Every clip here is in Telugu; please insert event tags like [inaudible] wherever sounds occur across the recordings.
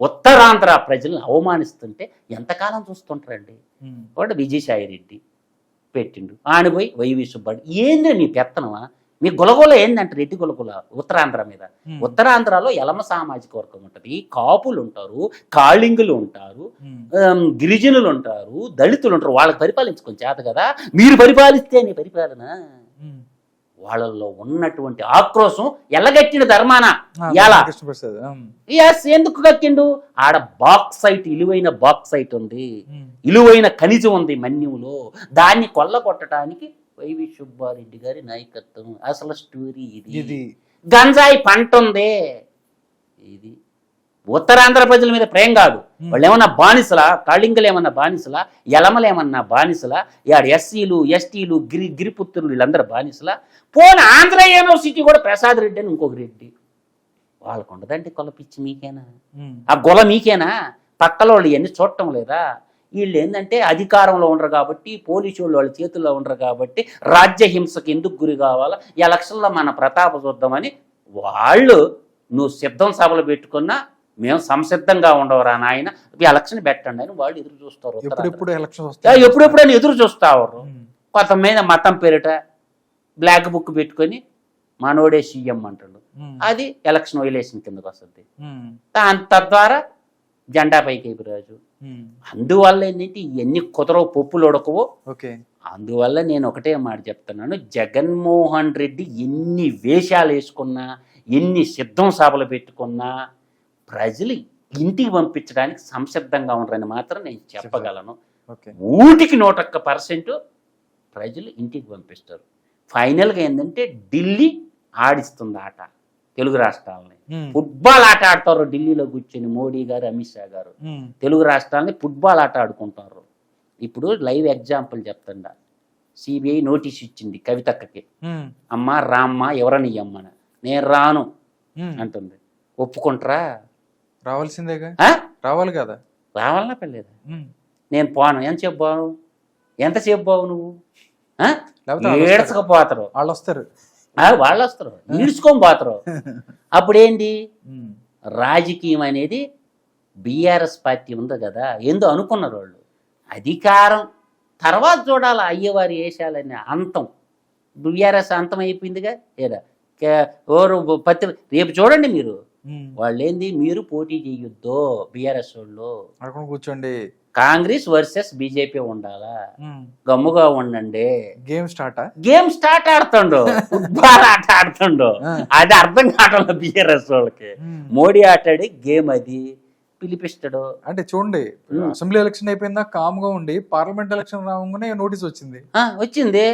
ఉత్తరాంధ్ర ప్రజలను అవమానిస్తుంటే ఎంతకాలం చూస్తుంటారండి. వాడు విజయసాయి రెడ్డి పెట్టిండు ఆడిపోయి వైవి సుబ్బాడు ఏంది నీ పెత్తనమా? మీ గులగుల ఏందంటే రెడ్డి గులగుల ఉత్తరాంధ్ర మీద. ఉత్తరాంధ్రలో ఎలమ సామాజిక వర్గం ఉంటుంది. కాపులు ఉంటారు కాళింగులు ఉంటారు గిరిజనులు ఉంటారు దళితులు ఉంటారు. వాళ్ళకి పరిపాలించుకొని చేత కదా? మీరు పరిపాలిస్తే నీ పరిపాలన. వాళ్ళల్లో ఉన్నటువంటి ఆక్రోశం ఎల్లగట్టిన ధర్మాన. ఎలా. ఎస్ ఎందుకు కక్కిండు? ఆడ బాక్సైట్ ఇలువైన బాక్సైట్ ఉంది. ఇలువైన ఖనిజం ఉంది మన్యంలో. దాన్ని కొల్లగొట్టడానికి వైవి సుబ్బారెడ్డి గారి నాయకత్వం. అసలు స్టోరీ ఇది. గంజాయి పంట ఉంది. ఇది. ఉత్తరాంధ్ర ప్రజల మీద ప్రేమ కాదు. వాళ్ళు ఏమన్నా బానిసలా? కళింగలు ఏమన్నా బానిసలా? ఎలమలు ఏమన్నా బానిసలా? యాడ ఎస్సీలు ఎస్టీలు గిరి గిరిపుత్రులు వీళ్ళందరూ బానిసలా? పోనీ ఆంధ్ర యూనివర్సిటీ కూడా ప్రసాద్ రెడ్డి అని ఇంకొక రెడ్డి. వాళ్ళకు ఉండదండి కొలపిచ్చి మీకేనా. ఆ గొల మీకేనా? పక్కల వాళ్ళు ఇవన్నీ చూడటం లేదా? వీళ్ళు ఏంటంటే అధికారంలో ఉండరు కాబట్టి పోలీసు వాళ్ళు వాళ్ళ చేతుల్లో ఉండరు కాబట్టి రాజ్య హింసకి ఎందుకు గురి కావాలా? ఈ ఎలక్షన్లో మన ప్రతాప చూద్దామని వాళ్ళు నువ్వు సిద్ధం సభలు పెట్టుకున్నా మేము సంసిద్ధంగా ఉండవరా నాయన ఈ ఎలక్షన్ పెట్టండి అని వాళ్ళు ఎదురు చూస్తారు. ఎప్పుడెప్పుడు ఎలక్షన్ వస్తాయి ఎప్పుడెప్పుడైనా ఎదురు చూస్తావారు. కొంతమంది మతం పేరిట బ్లాక్ బుక్ పెట్టుకొని మనోడే సీఎం అంటాడు. అది ఎలక్షన్ వైలేషన్ కిందకు వస్తుంది. దాని తద్వారా జెండా పైకి ఎగురాజు. అందువల్ల ఏంటంటే ఇవన్నీ కుదరవు పప్పులు ఉడకవు అందువల్ల నేను ఒకటే మాట చెప్తున్నాను జగన్మోహన్ రెడ్డి ఎన్ని వేషాలు వేసుకున్నా ఎన్ని సిద్ధం సభలు పెట్టుకున్నా ప్రజలు ఇంటికి పంపించడానికి సంసిద్ధంగా ఉండరని మాత్రం నేను చెప్పగలను. నూటికి నూటొక్క పర్సెంట్ ప్రజలు ఇంటికి పంపిస్తారు. ఫైనల్గా ఏంటంటే ఢిల్లీ ఆడిస్తుంది ఆట తెలుగు రాష్ట్రాలని. ఫుట్బాల్ ఆట ఆడతారు ఢిల్లీలో కూర్చొని మోడీ గారు అమిత్ షా గారు. తెలుగు రాష్ట్రాలని ఫుట్బాల్ ఆట ఆడుకుంటారు. ఇప్పుడు లైవ్ ఎగ్జాంపుల్ చెప్తుండా సిబిఐ నోటీస్ ఇచ్చింది కవితక్కకి. అమ్మ రామ్మ ఎవరని అమ్మన నేను రాను. అంటుంది. ఒప్పుకుంటారా? రావాల్సిందేగా? రావాలి కదా? రావాలన్నా పెళ్ళేదా ఉమ్. నేను పోను. ఎంతసేపు బావు ఎంతసేపు బావు నువ్వు. ఏడ్చకపోతారు. వాళ్ళు వస్తారు. వాళ్ళు వస్తారు. ఈడ్చుకొని పోతారు. [laughs] అప్పుడేంటి. రాజకీయం అనేది బీఆర్ఎస్ పార్టీ ఉంది కదా ఏందో అనుకున్నారు వాళ్ళు. అధికారం. తర్వాత చూడాలి అయ్యవారి వేషాలని అంతం. బీఆర్ఎస్ అంతం అయిపోయిందిగా? కే- ఓరు పత్తి రేపు చూడండి మీరు. వాళ్ళు ఏంది మీరు పోటీ చేయొద్దు బీఆర్ఎస్ వాళ్ళు. అక్కడ కూర్చోండి. కాంగ్రెస్ వర్సెస్ బీజేపీ ఉండాలా. గమ్ముగా ఉండండి. గేమ్ స్టార్టా గేమ్ స్టార్ట్ ఆడుతుండు. [laughs] ఫుట్బాల్ ఆట ఆడుతుండు. అది అర్థం కావట్లేదు బీఆర్ఎస్ వాళ్ళకి. మోడీ ఆటాడి గేమ్ అది. పిలిపిస్తాడు. అంటే చూడండి. అసెంబ్లీ ఎలక్షన్ అయిపోయిందా కామ్గా ఉండి పార్లమెంట్ ఎలక్షన్ రాగానే నోటీస్ వచ్చింది. వచ్చింది.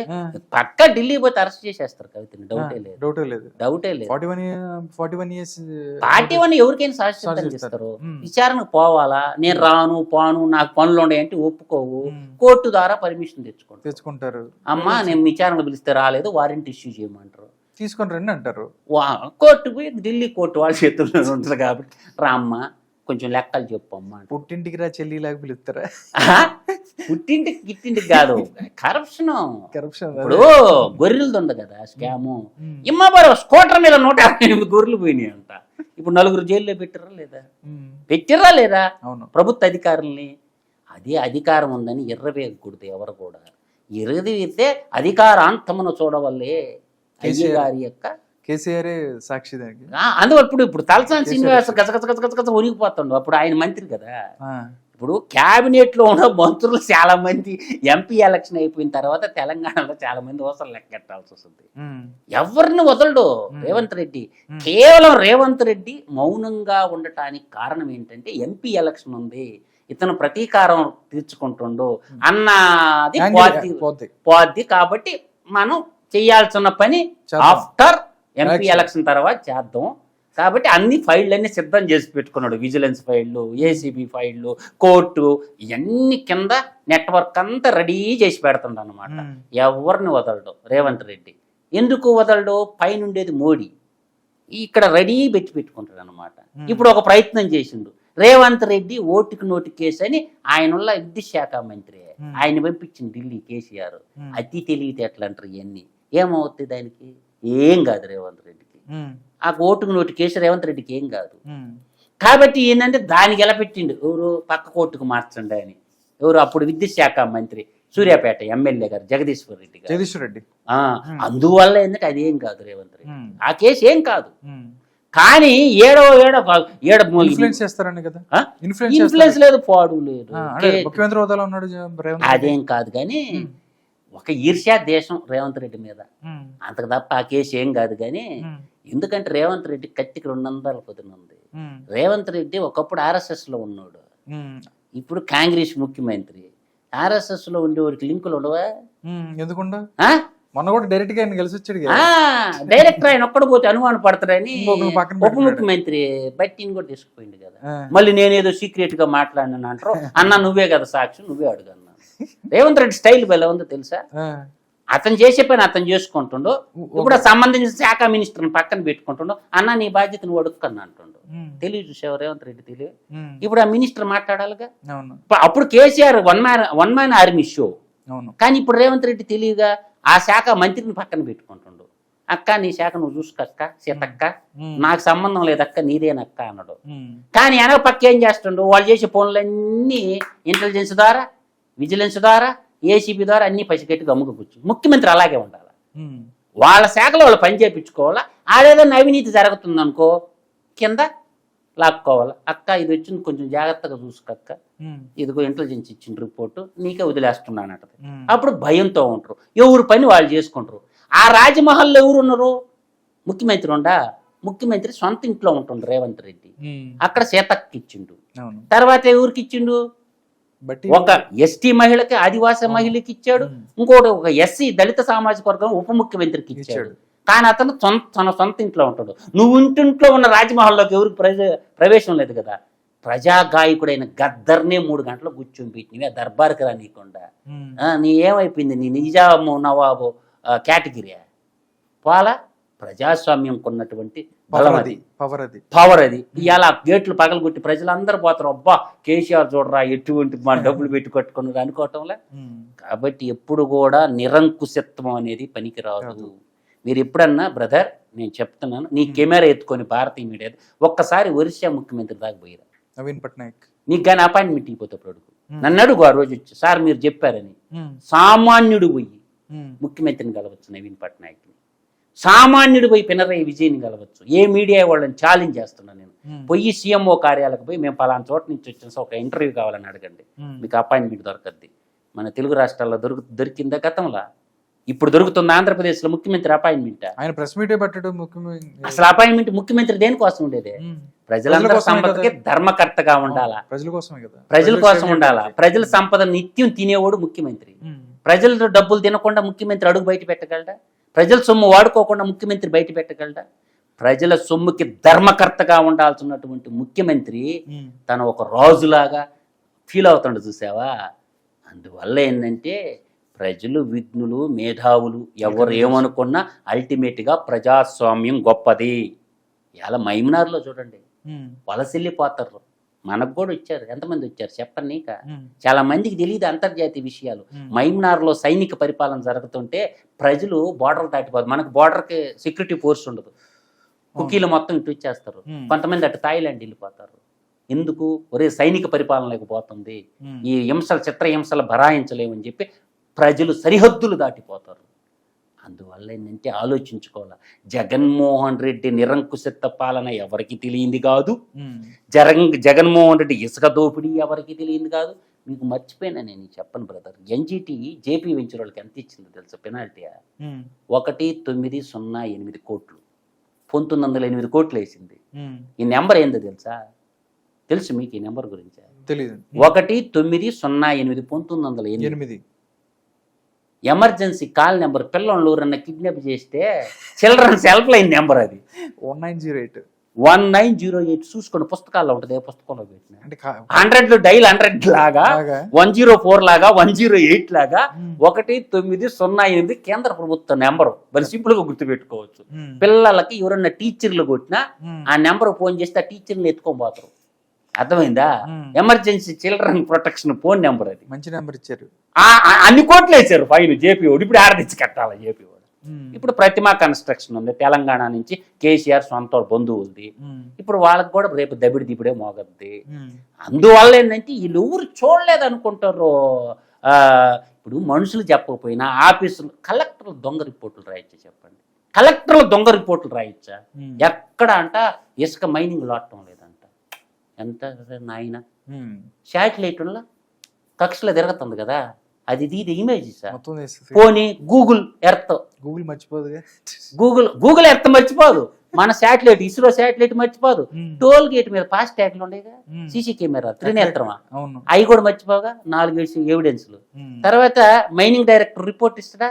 పక్క ఢిల్లీ పోతే అరెస్ట్ చేసేస్తారు కవితని. డౌటే లేదు. డౌటే లేదు. డౌటే లేదు. Forty one forty one years party one ఎవరికైనా సాక్షితం చేస్తారు. విచారణకు పోవాలా? నేను రాను పోను నాకు పనులు ఉన్నాయంటే ఒప్పుకోవు. కోర్టు ద్వారా పర్మిషన్ తెచ్చుకుంటారు. తెచ్చుకుంటారు. అమ్మా నేను విచారణకు పిలిస్తే రాలేదు వారెంట్ ఇష్యూ చేయమంటారు. తీసుకొని రండి అంటారు. వా కోర్టు పోయి ఢిల్లీ కోర్టు వాళ్ళ చేతుల్లో ఉంటుంది కాబట్టి రామ్మ. కొంచెం లెక్కలు చెప్పమ్మా. పుట్టింటికి రా చెల్లి లాగా పిలుస్తారా పుట్టింటికి గిట్టింటికి కాదు. [laughs] కరప్షన్ కరప్షన్ ఇప్పుడు గొర్రెలది ఉంది కదా స్కాము. ఇమ్మబారు స్కూటర్ మీద నూట యాభై ఎనిమిది గొర్రెలు పోయినాయి అంట. ఇప్పుడు నలుగురు జైల్లో పెట్టిర్రా లేదా? పెట్టిర్రా లేదా? ప్రభుత్వ అధికారుల్ని. అది అధికారం ఉందని ఎర్రవేయకూడదు ఎవరు కూడా. ఎరగదితే అధికారాంతమును చూడవల్లే అయ్య గారి యొక్క కేసీఆర్ సాక్షి దానికి. అందువల్ల ఇప్పుడు ఇప్పుడు తలసాని శ్రీనివాస్ గజ గజ గజ అప్పుడు ఆయన మంత్రి కదా. ఇప్పుడు క్యాబినెట్లో ఉన్న మంత్రులు చాలా మంది ఎంపీ ఎలక్షన్ అయిపోయిన తర్వాత తెలంగాణలో చాలా మంది అవసరం లెక్కెట్టాల్సి వస్తుంది. ఎవరిని వదలడు. రేవంత్ రెడ్డి. కేవలం రేవంత్ రెడ్డి మౌనంగా ఉండటానికి కారణం ఏంటంటే ఎంపీ ఎలక్షన్ ఉంది. ఇతను ప్రతీకారం తీర్చుకుంటుండు. అన్నది పోద్ది కాబట్టి మనం చేయాల్సిన పని. After MP. ఎలక్షన్ తర్వాత చేద్దాం. కాబట్టి అన్ని ఫైళ్ళన్నీ సిద్ధం చేసి పెట్టుకున్నాడు. విజిలెన్స్ ఫైళ్ళు ఏసీబీ ఫైళ్ళు కోర్టు ఇవన్నీ కింద నెట్వర్క్ అంతా రెడీ చేసి పెడుతుండ అనమాట ఉమ్, ఎవరిని వదలడు? రేవంత్ రెడ్డి. ఎందుకు వదలడు? పైన ఉండేది మోడీ. ఇక్కడ రెడీ పెట్టి పెట్టుకుంటాడు అనమాట Hmm. ఇప్పుడు ఒక ప్రయత్నం చేసిండు. రేవంత్ రెడ్డి ఓటుకి నోటు కేసు అని ఆయన విద్యుత్ శాఖ మంత్రి. Hmm. ఆయన పంపించింది ఢిల్లీ కేసీఆర్. అతి తెలివితేటలు అంటారు ఇవన్నీ ఏమవుతుంది దానికి? ఏం కాదు రేవంత్ రెడ్డికి. ఆ ఓటుకు నోటు కేసు రేవంత్ రెడ్డికి ఏం కాదు. కాబట్టి ఏంటంటే దానికి ఎలా పెట్టిండు? ఎవరు పక్క కోర్టుకు మార్చండి అని. ఎవరు అప్పుడు విద్యుత్ శాఖ మంత్రి సూర్యాపేట ఎమ్మెల్యే గారు జగదీశ్వర్ రెడ్డి గారు. జగదీశ్వర్ రెడ్డి. ఆ, అందువల్ల ఏంటంటే అది ఏం కాదు రేవంత్ రెడ్డి. ఆ కేసు ఏం కాదు. కానీ ఏడో ఏడో ఏడ ఇన్ఫ్లుయెన్స్ కదా. లేదు పాడు లేదు. ముఖ్యమంత్రి హోదాలో ఉన్నాడు. అదేం కాదు కానీ ఒక ఈర్ష్యా దేశం రేవంత్ రెడ్డి మీద. అంతకు తప్ప ఆ కేసు ఏం కాదు కానీ ఎందుకంటే రేవంత్ రెడ్డి కత్తికి రెండు వందల పొద్దున ఉంది ఉమ్, రేవంత్ రెడ్డి ఒకప్పుడు ఆర్ఎస్ఎస్లో ఉన్నాడు ఇప్పుడు కాంగ్రెస్ ముఖ్యమంత్రి. ఆర్ఎస్ఎస్లో ఉండేవాడికి లింకులు ఉండవా? ఎందుకుండా? మొన్న కూడా డైరెక్ట్గా ఆయన కలిసి వచ్చాడు డైరెక్టర్ ఆయన ఒక్కడు పోతే అనుమానం పక్కన ఉప. ముఖ్యమంత్రి బట్టిని కూడా తీసుకుపోయింది కదా. మళ్ళీ నేనేదో సీక్రెట్గా మాట్లాడినాను అంటారు. అన్న నువ్వే కదా సాక్షి నువ్వే అడుగు అన్నా రేవంత్ రెడ్డి స్టైల్ ఎలా ఉందో తెలుసా? అతను చేసే పని అతను చేసుకుంటుండు. ఇప్పుడు సంబంధించిన శాఖ మినిస్టర్ని పక్కన పెట్టుకుంటుండు. అన్న నీ బాధ్యత నువ్వు అడుక్కన్నా అంటుండు తెలివి చూసావు రేవంత్ రెడ్డి తెలివి? ఇప్పుడు ఆ మినిస్టర్ మాట్లాడాలిగా? అప్పుడు KCR one man one man army show. కానీ ఇప్పుడు రేవంత్ రెడ్డి తెలివిగా ఆ శాఖ మంత్రిని పక్కన పెట్టుకుంటుండు. అక్క నీ శాఖ నువ్వు చూసుకోక్క సీతక్క. నాకు సంబంధం లేదక్క నీదేనక్క అన్నాడు. కానీ వెనక పక్క ఏం చేస్తుండు? వాళ్ళు చేసే పనులన్నీ ఇంటెలిజెన్స్ ద్వారా విజిలెన్స్ ద్వారా ఏసీబీ ద్వారా అన్ని పసిగట్టి గమ్ముకు కూర్చు. ముఖ్యమంత్రి అలాగే ఉండాలి. వాళ్ళ శాఖలో వాళ్ళు పని చేయించుకోవాలా ఆడేదన్నా అవినీతి జరుగుతుంది అనుకో కింద లాక్కోవాలి? అక్క ఇది వచ్చింది కొంచెం జాగ్రత్తగా చూసుకోక్క ఇదిగో ఇంటెలిజెన్స్ ఇచ్చిన రిపోర్టు నీకే వదిలేస్తున్నానట అప్పుడు భయంతో ఉంటారు. ఎవరు పని వాళ్ళు చేసుకుంటారు. ఆ రాజమహల్లో ఎవరు ఉన్నారు ముఖ్యమంత్రి ఉండా? ముఖ్యమంత్రి సొంత ఇంట్లో ఉంటుండు రేవంత్ రెడ్డి. అక్కడ సీతక్కకి ఇచ్చిండు తర్వాత ఎవరికి ఇచ్చిండు ఒక ఎస్టీ మహిళకి ఆదివాసీ మహిళకి ఇచ్చాడు. ఇంకోటి ఒక ఎస్సీ దళిత సామాజిక వర్గం ఉప ముఖ్యమంత్రికి ఇచ్చాడు. కానీ అతను సొంత తన సొంత ఇంట్లో ఉంటాడు. నువ్వు ఇంటింట్లో ఉన్న రాజమహల్లోకి ఎవరికి ప్రజ ప్రవేశం లేదు కదా? ప్రజా గాయకుడైన గద్దర్నే మూడు గంటలు కూర్చొని ఆ దర్బార్కి రానీయకుండా నీ ఏమైపోయింది? నీ నిజాము నవాబు కేటగిరీ పోలా ప్రజాస్వామ్యం కొన్నటువంటి బలం పవర్ అది. పవర్ అది పవర్ అది ఇవాళ గేట్లు పగలగొట్టి ప్రజలందరూ పోతారు. అబ్బా కేసీఆర్ చూడరా ఎటువంటి మా డబ్బులు పెట్టి కట్టుకున్నారు అనుకోవటంలే. కాబట్టి ఎప్పుడు కూడా నిరంకుశత్వం అనేది పనికిరాదు. మీరు ఎప్పుడన్నా బ్రదర్ నేను చెప్తున్నాను నీ కెమెరా ఎత్తుకొని భారతీయ మీడియా ఒక్కసారి ఒరిస్సా ముఖ్యమంత్రి దాకా పోయిరా. నవీన్ పట్నాయక్. నీకు కానీ అపాయింట్మెంట్ ఇవ్వకపోతే అప్పుడు అడుగు నన్ను అడుగు ఆ రోజు వచ్చి సార్ మీరు చెప్పారని. సామాన్యుడు పోయి ముఖ్యమంత్రిని కలవచ్చు నవీన్ పట్నాయక్ని. సామాన్యుడు పోయి పినరయ్య విజయ్ని కలవచ్చు. ఏ మీడియా వాళ్ళని ఛాలెంజ్ చేస్తున్నాను నేను. పోయి సీఎంఓ కార్యాలకు పోయి మేము పలానా చోట నుంచి వచ్చిన ఒక ఇంటర్వ్యూ కావాలని అడగండి. మీకు అపాయింట్మెంట్ దొరకద్ది. మన తెలుగు రాష్ట్రాల్లో దొరుకు దొరికిందా గతంలో? ఇప్పుడు దొరుకుతుంది ఆంధ్రప్రదేశ్లో ముఖ్యమంత్రి అపాయింట్మెంట్ ఆయన ప్రెస్ మీట్ పెట్టడం ముఖ్యమైన అసలు అపాయింట్మెంట్ ముఖ్యమంత్రి దేనికోసం ఉండేది? ప్రజలందరి సంపదకి ధర్మకర్తగా ఉండాలా? ప్రజల కోసమే కదా. ప్రజల కోసం ఉండాలా. ప్రజల సంపద నిత్యం తినేవాడు ముఖ్యమంత్రి. ఉమ్, ప్రజల డబ్బులు తినకుండా ముఖ్యమంత్రి అడుగు బయట పెట్టగలడా? ప్రజల సొమ్ము వాడుకోకుండా ముఖ్యమంత్రి బయట పెట్టగలడా? ప్రజల సొమ్ముకి ధర్మకర్తగా ఉండాల్సినటువంటి ముఖ్యమంత్రి తను ఒక రాజులాగా ఫీల్ అవుతుండ చూసావా? అందువల్ల ఏంటంటే ప్రజలు విఘ్నులు మేధావులు ఎవరు ఏమనుకున్నా అల్టిమేట్గా ప్రజాస్వామ్యం గొప్పది. ఇలా మైమనార్లో చూడండి. వలసెళ్ళిపోతారు. మనకు కూడా వచ్చారు. ఎంతమంది వచ్చారు? చెప్పండి నీక? చాలా మందికి తెలియదు అంతర్జాతీయ విషయాలు. మైమ్నార్లో సైనిక పరిపాలన జరుగుతుంటే ప్రజలు బార్డర్ దాటిపోతారు. మనకు బార్డర్కి సెక్యూరిటీ ఫోర్స్ ఉండదు. కుకీలు మొత్తం ఇటు వచ్చేస్తారు. కొంతమంది అటు థాయిలాండ్ వెళ్ళిపోతారు. ఎందుకు? ఒరే సైనిక పరిపాలన లేకపోతుంది. ఈ హింసలు చిత్ర హింసలు భరాయించలేమని చెప్పి ప్రజలు సరిహద్దులు దాటిపోతారు. అందువల్ల ఏంటంటే ఆలోచించుకోవాలి. జగన్మోహన్ రెడ్డి నిరంకుశత్వ పాలన ఎవరికి తెలియంది కాదు? జగన్ జగన్మోహన్ రెడ్డి ఇసుక దోపిడీ ఎవరికి తెలియంది కాదు? మీకు మర్చిపోయినా నేను చెప్పను బ్రదర్. ఎన్జిటి జేపీ వెంచర్ వాళ్ళకి ఎంత ఇచ్చిందో తెలుసా పెనాల్టీ? ఉమ్, ఒకటి తొమ్మిది సున్నా ఎనిమిది కోట్లు. పంతొమ్మిది వందల ఎనిమిది కోట్లు వేసింది. ఈ నెంబర్ ఏందో తెలుసా? తెలుసు మీకు ఈ నెంబర్ గురించి? తెలీదు. ఒకటి తొమ్మిది సున్నా ఎనిమిది పంతొమ్మిది వందల ఎనిమిది. ఎమర్జెన్సీ కాల్ నెంబర్ పిల్లలు ఎవరన్నా కిడ్నాప్ చేస్తే చిల్డ్రన్స్ హెల్ప్ లైన్ నెంబర్ అది. One nine zero eight. One nine zero eight చూసుకోండి పుస్తకాల్లో ఉంటుంది ఏ పుస్తకంలో పెట్టిన. హండ్రెడ్ డైల్ హండ్రెడ్ లాగా వన్ జీరో ఫోర్ లాగా వన్ జీరో ఎయిట్ లాగా ఒకటి తొమ్మిది సున్నా ఎనిమిది కేంద్ర ప్రభుత్వ నెంబర్. మరి సింపుల్గా గుర్తుపెట్టుకోవచ్చు. పిల్లలకి ఎవరన్నా టీచర్లు కొట్టినా ఆ నెంబర్ ఫోన్ చేస్తే ఆ టీచర్ని ఎత్తుకొని పోతారు. అర్థమైందా? Emergency children protection phone number అది. మంచి నెంబర్ ఇచ్చారు. అన్ని కోట్లు వేసారు ఫైన్ జేపీ వాడు ఇప్పుడు ఆడదిచ్చి కట్టాలి జేపీ వాడు ఇప్పుడు ప్రతిమా కన్స్ట్రక్షన్ ఉంది. తెలంగాణ నుంచి కేసీఆర్ సొంత బంధువులది. ఇప్పుడు వాళ్ళకి కూడా రేపు దబిడి దిబిడే మోగద్ది. అందువల్ల ఏంటంటే వీళ్ళు ఎవరు చూడలేదు అనుకుంటారు ఇప్పుడు మనుషులు చెప్పకపోయినా ఆఫీసులు కలెక్టర్లు దొంగ రిపోర్టులు రాయొచ్చా చెప్పండి. కలెక్టర్లు దొంగ రిపోర్టులు రాయొచ్చా ఎక్కడ అంట ఇసుక మైనింగ్ లాటం లేదంట ఎంత నాయన. శాటిలైట్ వల్ల కక్షలో తిరుగుతుంది కదా. అది ఇది ఇమేజ్ సార్. పోనీ గూగుల్ ఎర్త్ గూగుల్ మర్చిపోదుగా గూగుల్ గూగుల్ ఎర్త్ మర్చిపోదు. మన శాటిలైట్ ఇస్రో శాటిలైట్ మర్చిపోదు. టోల్ గేట్ మీద ఫాస్ట్ ట్యాగ్లు ఉండేగా. సీసీ కెమెరా త్రినేత్రమా? అవి కూడా మర్చిపోగా నాలుగు ఎవిడెన్స్లు తర్వాత మైనింగ్ డైరెక్టర్ రిపోర్ట్ ఇస్తుందా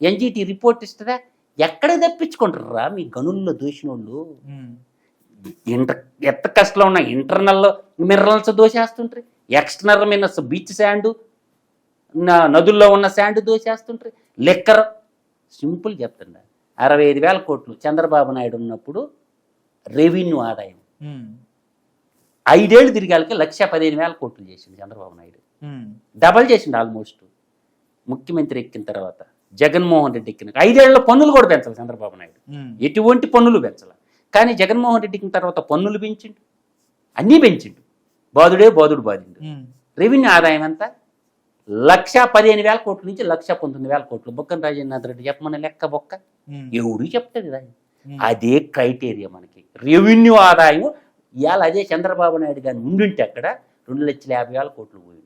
ఎన్జిటి రిపోర్ట్ ఇస్తుందా ఎక్కడ తప్పించుకుంటారా మీ గనుల్లో ఉమ్, ఇంటర్ ఎంత కష్టంలో ఉన్న ఇంటర్నల్ మినరల్స్ దోసేస్తుంటారు. ఎక్స్టర్నల్ మినరల్స్ బీచ్ శాండ్ నదుల్లో ఉన్న శాండ్ దోసేస్తుంటారు. లెక్కర్ సింపుల్ చెప్తుండ అరవై ఐదు వేల కోట్లు చంద్రబాబు నాయుడు ఉన్నప్పుడు రెవెన్యూ ఆదాయం. ఐదేళ్ళు తిరిగాలకి లక్ష పదిహేను వేల కోట్లు చేసింది చంద్రబాబు నాయుడు. డబల్ చేసిండు ఆల్మోస్ట్ ముఖ్యమంత్రి ఎక్కిన తర్వాత జగన్మోహన్ రెడ్డి ఎక్కిన ఐదేళ్ళ పన్నులు కూడా పెంచాలి చంద్రబాబు నాయుడు. ఎటువంటి పన్నులు పెంచాల? కానీ జగన్మోహన్ రెడ్డి ఎక్కిన తర్వాత పన్నులు పెంచిండు. అన్నీ పెంచిండు. బాదుడు బాధిండు ఉమ్, రెవెన్యూ ఆదాయం ఎంత? లక్ష పదిహేను వేల కోట్ల నుంచి లక్ష పంతొమ్మిది వేల కోట్లు. బొక్కన రాజేంద్ర రెడ్డి చెప్పమని లెక్క బొక్క. ఎవడు చెప్తాడు దాన్ని అదే క్రైటీరియా మనకి. రెవెన్యూ ఆదాయం ఇవాళ అదే చంద్రబాబు నాయుడు గారిని ఉండుంటే అక్కడ రెండు లక్షల యాభై వేల కోట్లు పోయి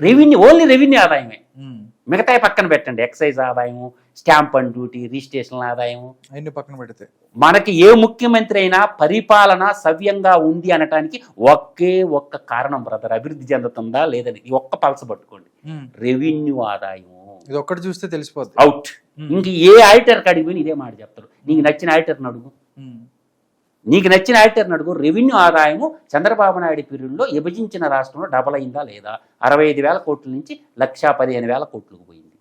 రెవెన్యూ ఓన్లీ రెవెన్యూ ఆదాయమే. ఉమ్. మిగతాయి పక్కన పెట్టండి. ఎక్సైజ్ ఆదాయము స్టాంప్ అండ్ డ్యూటీ రిజిస్ట్రేషన్ ఆదాయము. అవన్నీ పక్కన పెడితే. మనకి ఏ ముఖ్యమంత్రి అయినా పరిపాలన సవ్యంగా ఉంది అనటానికి ఒకే ఒక్క కారణం బ్రదర్. అభివృద్ధి చెందుతుందా లేదని ఈ ఒక్క పలస పట్టుకోండి. రెవెన్యూ ఆదాయము. ఇది ఒక్కటి చూస్తే తెలిసిపోద్ది. అవుట్. ఇంక ఏ ఆడిటర్ కాడికి పోయి ఇదే మాట చెప్తారు నీకు నచ్చిన ఆడిటర్ని అడుగు. నీకు నచ్చిన ఆడిటర్ని అడుగు. రెవెన్యూ ఆదాయము చంద్రబాబు నాయుడు పీరియడ్లో విభజించిన రాష్ట్రంలో డబల్ అయిందా లేదా? అరవై ఐదు వేల కోట్ల నుంచి లక్షా పదిహేను వేల కోట్లకు పోయింది.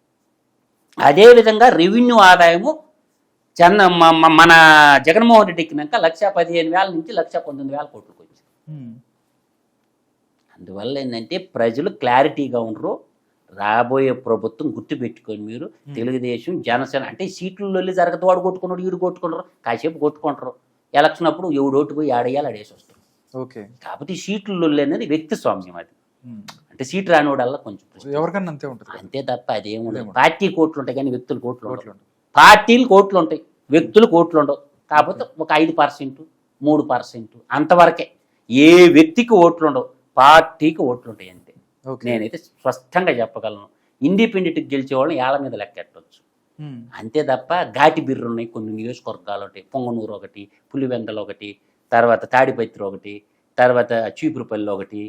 అదేవిధంగా రెవెన్యూ ఆదాయము చంద మన జగన్మోహన్ రెడ్డి ఎక్కినాక లక్షా పదిహేను వేల నుంచి లక్షా పంతొమ్మిది వేల కోట్లకు వచ్చింది అందువల్ల ఏంటంటే ప్రజలు క్లారిటీగా ఉండరు. రాబోయే ప్రభుత్వం గుర్తుపెట్టుకొని మీరు తెలుగుదేశం జనసేన అంటే సీట్లు వెళ్ళి జరగదు వాడు కొట్టుకున్నాడు ఈడు కొట్టుకున్నారు కాసేపు కొట్టుకుంటారు. ఎలక్షన్ అప్పుడు ఎవడు ఓటు పోయి ఆడేయాలి ఆడేసి వస్తారు ఓకే కాబట్టి సీట్లు లొల్లి అనేది వ్యక్తి స్వామ్యం అది. అంటే సీట్ రానివాడల్లా కొంచెం. ఎవరికన్నా అంతే ఉంటుంది. అంతే తప్ప అదేముండదు అదేముండదు. పార్టీ కోట్లు ఉంటాయి కానీ వ్యక్తులు కోట్లు ఉండవు. పార్టీలు కోట్లు ఉంటాయి వ్యక్తులు కోట్లు ఉండవు కాకపోతే ఒక ఐదు పర్సెంట్ మూడు పర్సెంట్ అంతవరకే ఏ వ్యక్తికి ఓట్లు ఉండవు పార్టీకి ఓట్లు ఉంటాయి అంతే ఓకే నేనైతే స్పష్టంగా చెప్పగలను ఇండిపెండెంట్కి గెలిచే వాళ్ళని ఏళ్ళ మీద లెక్కెట్టవచ్చు అంతే తప్ప ఘాటి బిర్రు ఉన్నాయి కొన్ని నియోజకవర్గాలు ఉంటాయి పొంగనూరు ఒకటి పులివెందలు ఒకటి తర్వాత తాడిపత్రి ఒకటి తర్వాత చీపురుపల్లి ఒకటి.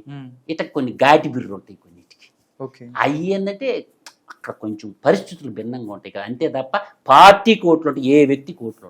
ఇట్లా కొన్ని ఘాటి బిర్రు ఉంటాయి కొన్నిటికి. ఓకే. అవి ఏంటంటే అక్కడ కొంచెం పరిస్థితులు భిన్నంగా ఉంటాయి కదా. అంతే తప్ప పార్టీ కోట్లు ఉంటాయి ఏ వ్యక్తి కోట్లు